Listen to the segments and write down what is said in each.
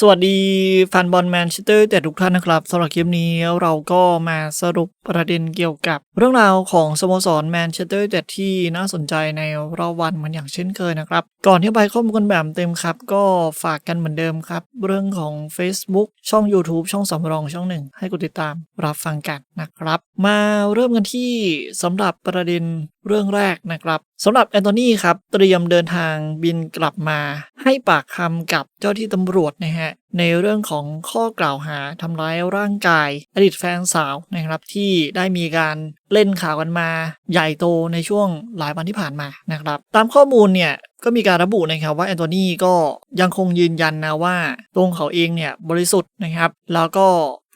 สวัสดีแฟนบอลแมนเชสเตอร์แต่ทุกท่านนะครับสำหรับคลิปนี้เราก็มาสรุปประเด็นเกี่ยวกับ เรื่องราวของสโมสรแมนเชสเตอร์แต่ที่น่าสนใจในรอบวันมือนอย่างเช่นเคยนะครับ ก่อนที่ไปข้อมูลกันแบบเต็มครับ ก็ฝากกันเหมือนเดิมครับ เรื่องของ Facebook ช่อง YouTube ช่องสำรองช่องหนึ่งให้กดติดตามรับฟังกันนะครับ มาเริ่มกันที่สำหรับประเด็น เรื่องแรกนะครับสำหรับแอนโทนีครับเตรียมเดินทางบินกลับมา ให้ปากคำกับเจ้าที่ตำรวจนะฮะในเรื่องของข้อกล่าวหาทำร้ายร่างกาย อดีตแฟนสาวนะครับที่ได้มีการเล่นข่าวกันมา ใหญ่โตในช่วงหลายวันที่ผ่านมานะครับ ตามข้อมูลเนี่ยก็มีการระบุนะครับว่าแอนโทนีก็ยังคงยืนยันนะว่าตรงเขาเองเนี่ยบริสุทธิ์นะครับ แล้วก็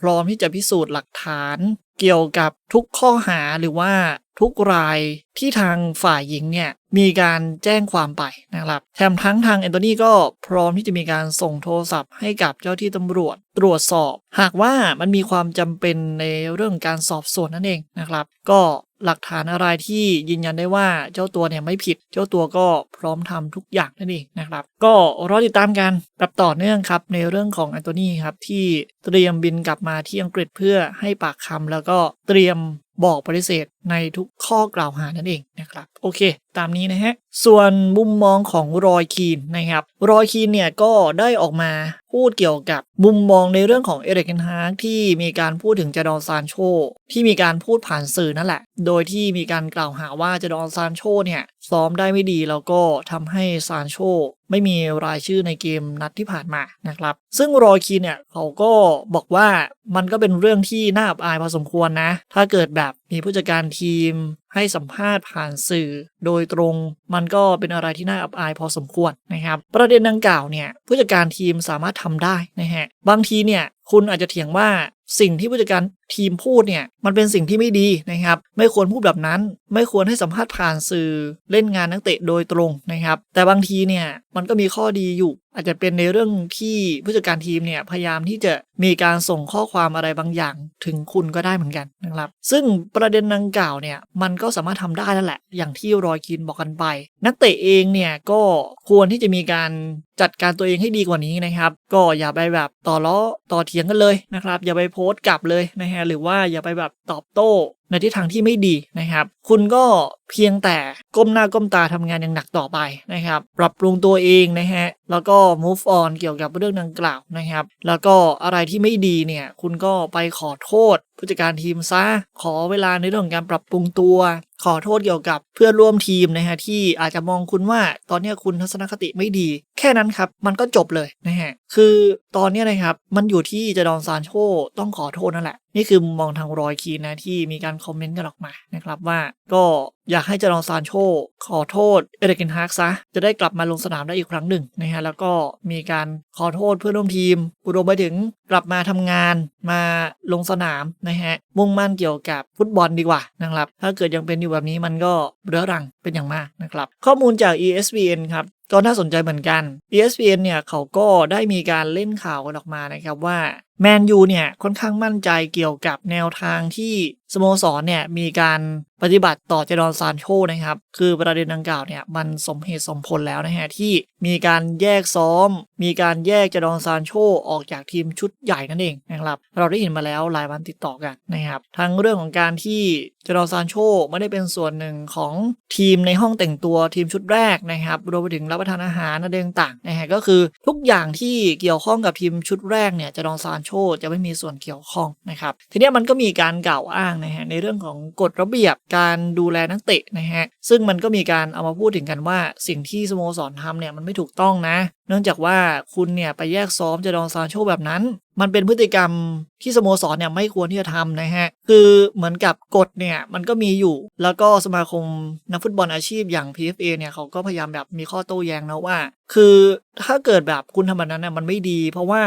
พร้อมที่จะพิสูจน์หลักฐาน เกี่ยวกับทุกข้อหาหรือว่าทุกรายที่ทางฝ่ายหญิงเนี่ย มีการแจ้งความไปนะครับแถมทั้งทางแอนโทนีก็พร้อมที่จะมีการส่งโทรศัพท์ให้กับเจ้าที่ตำรวจตรวจสอบ หากว่ามันมีความจำเป็นในเรื่องการสอบสวนนั่นเองนะครับ ก็หลักฐานอะไรที่ยืนยันได้ว่าเจ้าตัวเนี่ยไม่ผิด เจ้าตัวก็พร้อมทำทุกอย่างนั่นเองนะครับ ก็รอติดตามกันแบบต่อเนื่องครับในเรื่องของแอนโทนีครับที่เตรียมบินกลับมาที่อังกฤษเพื่อให้ปากคำแล้วก็เตรียมบอกปฏิเสธ ในทุกข้อกล่าวหานั่นเองนะครับโอเค ตามนี้นะฮะ ส่วนมุมมองของรอยคีนนะครับ รอยคีนเนี่ยก็ได้ออกมาพูดเกี่ยวกับมุมมองในเรื่องของเอริกเกนฮาร์กที่มีการพูดถึงจดอนซานโช ที่มีการพูดผ่านสื่อนั่นแหละ โดยที่มีการกล่าวหาว่าจดอนซานโชเนี่ยซ้อมได้ไม่ดีแล้วก็ทำให้ซานโชไม่มีรายชื่อในเกมนัดที่ผ่านมานะครับ ซึ่งรอยคีนเนี่ยเขาก็บอกว่ามันก็เป็นเรื่องที่น่าอับอายพอสมควรนะ ถ้าเกิดแบบมีผู้จัดการทีม ให้สัมภาษณ์ผ่านสื่อ โดยตรงมันก็เป็นอะไรที่น่าอับอายพอสมควรนะครับ ประเด็นดังกล่าวเนี่ยผู้จัดการทีมสามารถทำได้นะฮะบางทีเนี่ยคุณอาจจะเถียงว่าสิ่งที่ผู้จัดการ ทีมพูดเนี่ยมันเป็นสิ่งที่ไม่ดีนะครับ ไม่ควรพูดแบบนั้น ไม่ควรให้สัมภาษณ์ผ่านสื่อเล่นงานนักเตะโดยตรงนะครับ แต่บางทีเนี่ยมันก็มีข้อดีอยู่ อาจจะเป็นในเรื่องที่ผู้จัดการทีมเนี่ยพยายามที่จะมีการส่งข้อความอะไรบางอย่างถึงคุณก็ได้เหมือนกันนะครับ ซึ่งประเด็นดังกล่าวเนี่ยมันก็สามารถทำได้แล้วแหละ อย่างที่รอยกินบอกกันไป นักเตะเองเนี่ยก็ควรที่จะมีการจัดการตัวเองให้ดีกว่านี้นะครับ ก็อย่าไปแบบต่อล้อต่อเถียงกันเลยนะครับ อย่าไปโพสต์กลับเลยนะฮะหรือว่าอย่าไปแบบตอบโต้ในทิศทางที่ไม่ดีนะครับ คุณก็เพียงแต่ก้มหน้าก้มตาทำงานอย่างหนักต่อไปนะครับ ปรับปรุงตัวเองนะฮะ แล้วก็ move on เกี่ยวกับเรื่องดังกล่าวนะครับ แล้วก็อะไรที่ไม่ดีเนี่ย คุณก็ไปขอโทษ ผู้จัดการทีมซะ ขอเวลาในเรื่องของการปรับปรุงตัว ขอโทษเกี่ยวกับเพื่อนร่วมทีมนะฮะที่อาจจะมองคุณว่าตอนนี้คุณทัศนคติไม่ดี แค่นั้นครับ มันก็จบเลยนะฮะ คือตอนนี้นะครับ มันอยู่ที่จะดอนซานโชต้องขอโทษนั่นแหละ นี่คือมุมมองทางรอยคีนนะที่มีการคอมเมนต์กันออกมานะครับว่า ก็อยากให้จารองซานโช ขอโทษเอเดกินฮากซะ จะได้กลับมาลงสนามได้อีกครั้งหนึ่งนะฮะแล้วก็มีการขอโทษเพื่อนร่วมทีมรวมไปถึงกลับมาทำงานมาลงสนามนะฮะมุ่งมั่นเกี่ยวกับฟุตบอลดีกว่านะครับถ้าเกิดยังเป็นอยู่แบบนี้มันก็เรื้อรังเป็นอย่างมากนะครับข้อมูลจาก ESPN ครับก็น่าสนใจเหมือนกัน ESPN เนี่ยเขาก็ได้มีการเล่นข่าวกันออกมานะครับว่าแมนยูเนี่ยค่อนข้างมั่นใจเกี่ยวกับแนวทางที่สโมสรเนี่ยมีการปฏิบัติต่อเจดอนซานโชนะครับ คือประเด็นดังกล่าวเนี่ยมันสมเหตุสมผลแล้วนะฮะที่มีการแยกซ้อม มีการแยกเจดอนซานโชออกจากทีมชุดใหญ่นั่นเองนะครับเราได้เห็นมาแล้วหลายวันติดต่อกันนะครับทั้งเรื่องของการที่เจดอนซานโชไม่ได้เป็นส่วนหนึ่งของทีมในห้องแต่งตัวทีมชุดแรกนะครับรวมไปถึงรับประทานอาหารอะไรต่างๆนะฮะก็คือทุกอย่างที่เกี่ยวข้องกับทีมชุดแรกเนี่ยเจดอนซานโชจะไม่มีส่วนเกี่ยวข้องนะครับทีนี้มันก็มีการกล่าวอ้างนะฮะในเรื่องของกฎระเบียบการดูแลนักเตะนะฮะซึ่งมันก็มีการเอามาพูดถึงกันว่าสิ่งที่สโมสรทำเนี่ยมันไม่ถูกต้องนะ เนื่องจากว่าคุณเนี่ยไปแยกซ้อมจะดองซานโชแบบนั้น มันเป็นพฤติกรรมที่สโมสรเนี่ยไม่ควรที่จะทำนะฮะคือเหมือนกับกฎเนี่ยมันก็มีอยู่ แล้วก็สมาคมนักฟุตบอลอาชีพอย่าง PFA เนี่ยเขาก็พยายามแบบมีข้อโต้แย้งนะว่า คือถ้าเกิดแบบคุณทำแบบนั้นเนี่ยมันไม่ดี เพราะว่า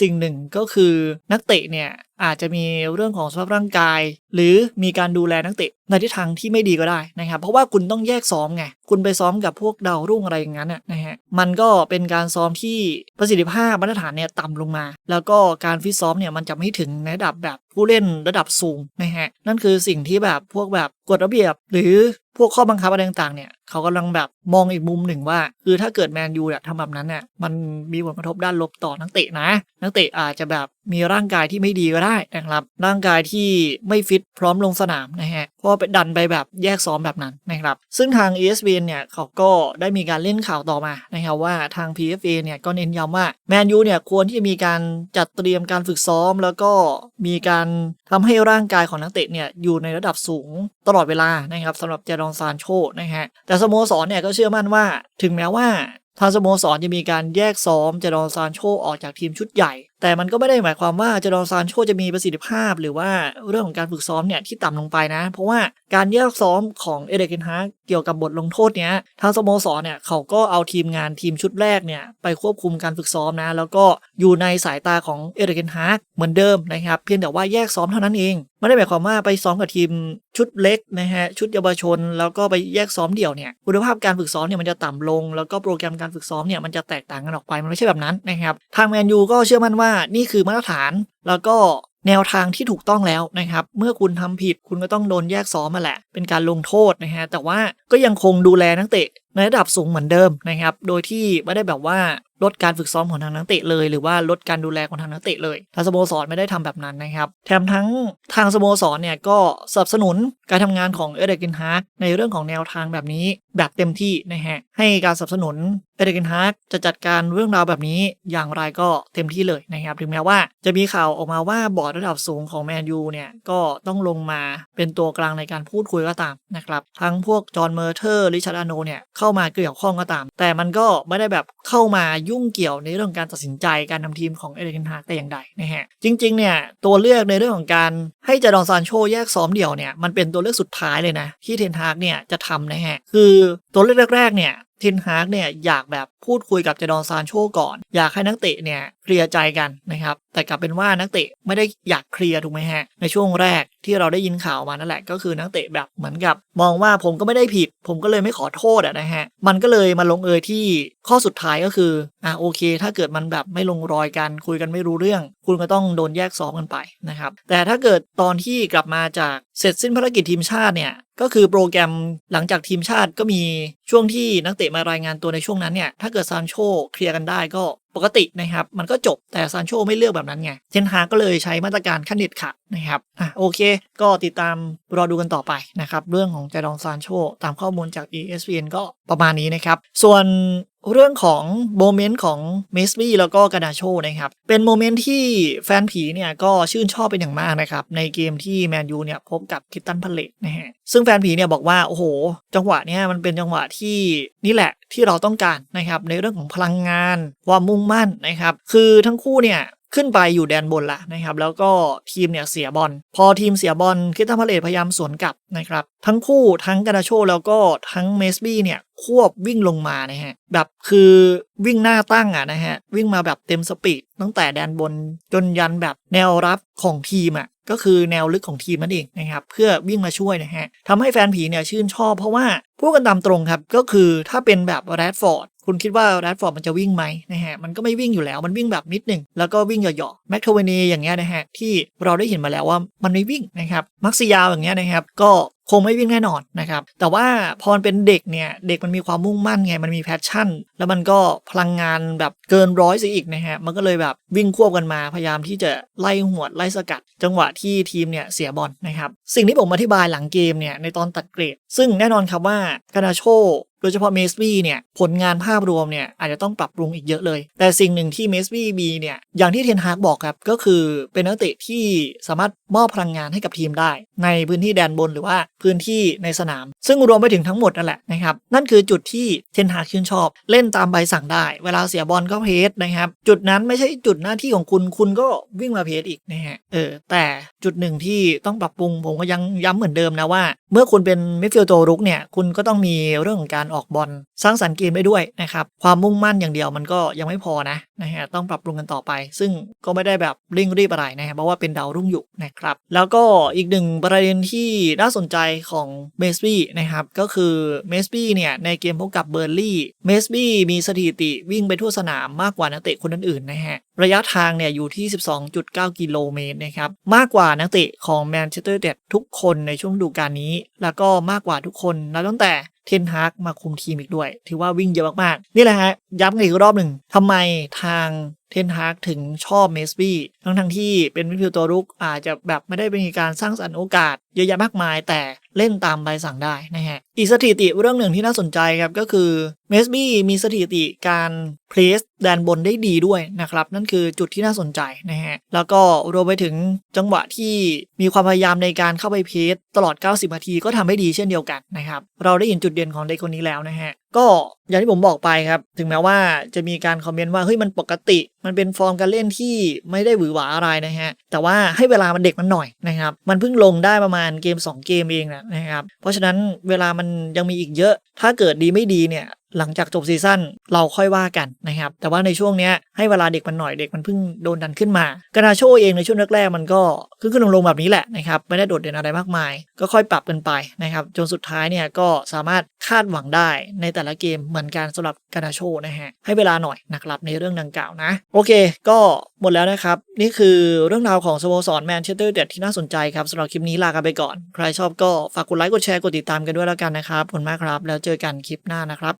สิ่งหนึ่งก็คือนักเตะเนี่ย อาจจะมีเรื่องของสภาพร่างกาย หรือมีการดูแลนักเตะในทิศทางที่ไม่ดีก็ได้นะครับ เพราะว่าคุณต้องแยกซ้อมไง คุณไปซ้อมกับพวกดาวรุ่งอะไรอย่างนั้นนะฮะมันก็เป็นการซ้อมที่ประสิทธิภาพมาตรฐานเนี่ยต่ำลงมา แล้วก็การฟิตซ้อมเนี่ยมันจะไม่ถึงในระดับแบบผู้เล่นระดับสูงนะฮะนั่นคือสิ่งที่แบบพวกแบบกฎระเบียบ หรือพวกข้อบังคับอะไรต่างๆเนี่ยเขากำลังแบบมองอีกมุมหนึ่งว่าคือถ้าเกิดแมนยูเนี่ยทำแบบนั้นเนี่ยมันมีผลกระทบด้านลบต่อนักเตะนะ นักเตะอาจจะแบบมีร่างกายที่ไม่ดีก็ได้นะครับ ร่างกายที่ไม่ฟิตพร้อมลงสนามนะฮะเพราะว่าไปดันไปแบบแยกซ้อมแบบนั้นนะครับ ซึ่งทาง ESPN เนี่ยเขาก็ได้มีการเล่นข่าวต่อมานะครับว่าทาง PFA เนี่ยก็เน้นย้ำว่าแมนยูเนี่ยควรที่จะมีการจัดเตรียมการฝึกซ้อม แล้วก็มีการทำให้ร่างกายของนักเตะเนี่ยอยู่ในระดับสูงตลอดเวลานะครับสำหรับเจดองซานโชนะฮะแต่สโมสรเนี่ยก็เชื่อมั่นว่า ถึงแม้ว่าทางสโมสรจะมีการแยกซ้อมเจดอนซานโชออกจากทีมชุดใหญ่ แต่มันก็ไม่ได้หมายความว่าเจดอนซานโชจะมีประสิทธิภาพ หรือว่าเรื่องของการฝึกซ้อมเนี่ยที่ต่ำลงไปนะ เพราะว่าการแยกซ้อมของเอเดกินฮาร์เกี่ยวกับบทลงโทษเนี้ยทางสโมสรเนี่ยเขาก็เอาทีมงานทีมชุดแรกเนี่ยไปควบคุมการฝึกซ้อมนะ แล้วก็อยู่ในสายตาของเอเดกินฮาร์เหมือนเดิมนะครับเพียงแต่ว่าแยกซ้อมเท่านั้นเองไม่ได้หมายความว่าไปซ้อมกับทีมชุดเล็กนะฮะชุดเยาวชน แล้วก็ไปแยกซ้อมเดี่ยวเนี่ยคุณภาพการฝึกซ้อมเนี่ยมันจะต่ำลง แล้วก็โปรแกรมการฝึกซ้อมเนี่ยมันจะแตกต่างกันออกไปมันไม่ใช่แบบนั้นนะครับทางแมนยูก็เชื่อมั่นว่านี่คือมาตรฐานแล้วก็แนวทางที่ถูกต้องแล้วนะครับ เมื่อคุณทำผิดคุณก็ต้องโดนแยกซ้อมมาแหละ เป็นการลงโทษนะฮะ แต่ว่าก็ยังคงดูแลนักเตะในระดับสูงเหมือนเดิมนะครับ โดยที่ไม่ได้แบบว่า ลดการฝึกซ้อมของทางนักเตะเลย หรือว่าลดการดูแลของทางนักเตะเลยทางสโมสรไม่ได้ทำแบบนั้นนะครับ แถมทั้งทางสโมสรเนี่ยก็สนับสนุนการทำงานของเอเดกินฮาร์ในเรื่องของแนวทางแบบนี้แบบเต็มที่นะฮะให้การสนับสนุนเอเดกินฮาร์จะจัดการเรื่องราวแบบนี้อย่างไรก็เต็มที่เลยนะครับถึงแม้ว่าจะมีข่าวออกมาว่าบอร์ดระดับสูงของแมนยูเนี่ยก็ต้องลงมาเป็นตัวกลางในการพูดคุยก็ตามนะครับทั้งพวกจอห์นเมอร์เทอร์ริชาร์ดอโนเนี่ยเข้ามาเกี่ยวข้องก็ตาม แต่มันก็ไม่ได้แบบเข้ามายุ่งเกี่ยวในเรื่องการตัดสินใจการทำทีมของเอเดนฮาร์แต่อย่างใดนะฮะจริงๆเนี่ยตัวเลือกในเรื่องของการให้จาดอนซานโชแยกซ้อมเดี่ยวเนี่ยมันเป็นตัวเลือกสุดท้ายเลยนะที่เทนฮากเนี่ยจะทำนะฮะคือตัวเลือกแรกๆเนี่ย เทนฮากเนี่ยอยากแบบพูดคุยกับเจดอนซานโชก่อน อยากให้นักเตะเนี่ยเคลียร์ใจกันนะครับ แต่กลับเป็นว่านักเตะไม่ได้อยากเคลียร์ถูกไหมฮะ ในช่วงแรกที่เราได้ยินข่าวมานั่นแหละก็คือนักเตะแบบเหมือนกับ มองว่าผมก็ไม่ได้ผิด ผมก็เลยไม่ขอโทษอะนะฮะ มันก็เลยมาลงเอยที่ข้อสุดท้ายก็คืออะโอเค ถ้าเกิดมันแบบไม่ลงรอยกันคุยกันไม่รู้เรื่อง คุณก็ต้องโดนแยกซ้อมกันไปนะครับแต่ถ้าเกิดตอนที่กลับมาจากเสร็จสิ้นภารกิจทีมชาติเนี่ย ก็คือโปรแกรมหลังจากทีมชาติก็มีช่วงที่นักเตะมารายงานตัวในช่วงนั้นเนี่ย ถ้าเกิดซานโชเคลียร์กันได้ก็ปกตินะครับมันก็จบแต่ซานโชไม่เลือกแบบนั้นไงเทนฮาก็เลยใช้มาตรการขั้นเด็ดขาดนะครับอะโอเค ก็ติดตามรอดูกันต่อไปนะครับเรื่องของจดองซานโชตามข้อมูลจาก ESPN ก็ประมาณนี้นะครับ ส่วนเรื่องของโมเมนต์ของเมสบี้แล้วก็กานาโชนะครับ เป็นโมเมนต์ที่แฟนผีเนี่ยก็ชื่นชอบเป็นอย่างมากนะครับ ในเกมที่แมนยูเนี่ยพบกับคิตตันพาเลตนะฮะซึ่งแฟนผีเนี่ยบอกว่า โอ้โห จังหวะเนี้ยมันเป็นจังหวะที่นี่แหละ ที่เราต้องการนะครับในเรื่องของพลังงานความมุ่งมั่นนะครับ คือทั้งคู่เนี่ยขึ้นไปอยู่แดนบนละนะครับ แล้วก็ทีมเนี่ยเสียบอล พอทีมเสียบอลคิตันพาเลตพยายามสวนกลับนะครับ ทั้งคู่ทั้งกานาโชแล้วก็ทั้งเมสบี้เนี่ยควบวิ่งลงมานะฮะแบบคือวิ่งหน้าตั้งอะนะฮะวิ่งมาแบบเต็มสปีดตั้งแต่แดนบนจนยันแบบแนวรับของทีมอะก็คือแนวลึกของทีมนั่นเองนะครับ เพื่อวิ่งมาช่วยนะฮะทำให้แฟนผีเนี่ยชื่นชอบเพราะว่า พูดกันตามตรงครับก็คือถ้าเป็นแบบแรดฟอร์ด คุณคิดว่าแรดฟอร์ดมันจะวิ่งไหมนะฮะมันก็ไม่วิ่งอยู่แล้วมันวิ่งแบบนิดหนึ่งแล้วก็วิ่งหยาะๆแม็กโทเวเนีอย่างเงี้ยนะฮะที่เราได้เห็นมาแล้วว่ามันไม่วิ่งนะครับมักซิยาวอย่างเงี้ยนะครับก็คงไม่วิ่งแน่นอนนะครับแต่ว่าพอนเป็นเด็กเนี่ยเด็กมันมีความมุ่งมั่นไงมันมีแพชชั่น แล้วมันก็พลังงานแบบเกินร้อยสิอีกนะฮะมันก็เลยแบบวิ่งควบกันมาพยายามที่จะไล่หวดไล่สกัด จังหวะที่ทีมเนี่ยเสียบอลนะครับสิ่งที่ผมอธิบายหลังเกมเนี่ยในตอนตัดเกรด ซึ่งแน่นอนครับว่ากานาโช โดยเฉพาะเมสบี้เนี่ยผลงานภาพรวมเนี่ยอาจจะต้องปรับปรุงอีกเยอะเลย แต่สิ่งหนึ่งที่เมสบี้มีเนี่ยอย่างที่เทนฮาร์กบอกครับ ก็คือเป็นนักเตะที่สามารถมอบพลังงานให้กับทีมได้ ในพื้นที่แดนบนหรือว่าพื้นที่ในสนาม ซึ่งรวมไปถึงทั้งหมดนั่นแหละนะครับนั่นคือจุดที่เทนฮากชื่นชอบ เล่นตามใบสั่งได้ เวลาเสียบอลก็เพสนะครับ จุดนั้นไม่ใช่จุดหน้าที่ของคุณคุณก็วิ่งมาเพสอีกนะฮะเออแต่จุดหนึ่งที่ต้องปรับปรุงผมก็ยังย้ำเหมือนเดิมนะว่า เมื่อคุณเป็นมิดฟิลด์ตัวรุกเนี่ยคุณก็ต้องมีเรื่องของการออกบอลสร้างสรรค์เกมได้ด้วยนะครับความมุ่งมั่นอย่างเดียวมันก็ยังไม่พอนะนะฮะต้องปรับปรุงกันต่อไป ซึ่งก็ไม่ได้แบบเร่งรีบอะไรนะฮะเพราะว่าเป็นดาวรุ่งอยู่นะครับแล้วก็อีกหนึ่งประเด็นที่น่าสนใจของเมสบี้นะครับ ก็คือเมสบี้เนี่ยในเกมพบกับเบอร์ลี่เมสบี้มีสถิติวิ่งไปทั่วสนามมากกว่านักเตะคนอื่นๆนะฮะ ระยะทางเนี่ยอยู่ที่ 12.9 กิโลเมตรนะครับ มากกว่านักเตะของแมนเชสเตอร์เด็ดทุกคนในช่วงฤดูกาลนี้ แล้วก็มากกว่าทุกคนนับตั้งแต่เทนฮากมาคุมทีมอีกด้วย ถือว่าวิ่งเยอะมากๆ นี่แหละฮะ ย้ำกันอีกรอบหนึ่งทำไมทางเทนฮากถึงชอบเมสบี้ทั้งทั้งที่เป็นมิดฟิลด์ตัวรุกอาจจะแบบไม่ได้เป็นการสร้างสรรค์โอกาสเยอะแยะมากมายแต่เล่นตามใบสั่งได้นะฮะ อีกสถิติเรื่องหนึ่งที่น่าสนใจครับก็คือเมสบี้มีสถิติการเพลสแดนบนได้ดีด้วยนะครับ นั่นคือจุดที่น่าสนใจนะฮะ แล้วก็รวมไปถึงจังหวะที่มีความพยายามในการเข้าไปเพลสตลอด 90 นาทีก็ทำให้ดีเช่นเดียวกันนะครับ เราได้เห็นจุดเด่นของเด็กคนนี้แล้วนะฮะ ก็อย่างที่ผมบอกไปครับ ถึงแม้ว่าจะมีการคอมเมนต์ว่าเฮ้ยมันปกติ มันเป็นฟอร์มการเล่นที่ไม่ได้หวือหวาอะไรนะฮะแต่ว่าให้เวลามันเด็กมันหน่อยนะครับมันเพิ่งลงได้ประมาณเกม 2 เกมเองนะครับ เพราะฉะนั้นเวลามันยังมีอีกเยอะ ถ้าเกิดดีไม่ดีเนี่ย หลังจากจบซีซั่นเราค่อยว่ากันนะครับ แต่ว่าในช่วงนี้ให้เวลาเด็กมันหน่อยเด็กมันเพิ่งโดนดันขึ้นมากานาโชเองในช่วงแรกๆมันก็ขึ้นขึ้นลงๆแบบนี้แหละนะครับไม่ได้โดดเด่นอะไรมากมาย ก็ค่อยปรับกันไปนะครับจนสุดท้ายเนี่ยก็สามารถคาดหวังได้ในแต่ละเกมเหมือนกันสำหรับกานาโชนะฮะให้เวลาหน่อยนะครับในเรื่องดังกล่าวนะ โอเค ก็หมดแล้วนะครับ นี่คือเรื่องราวของสโมสรแมนเชสเตอร์เด็ดที่น่าสนใจครับสำหรับคลิปนี้ลากันไปก่อน ใครชอบก็ฝากกดไลค์กดแชร์กดติดตามกันด้วยแล้วกันนะครับขอบคุณมากครับ แล้วเจอกันคลิปหน้านะครับ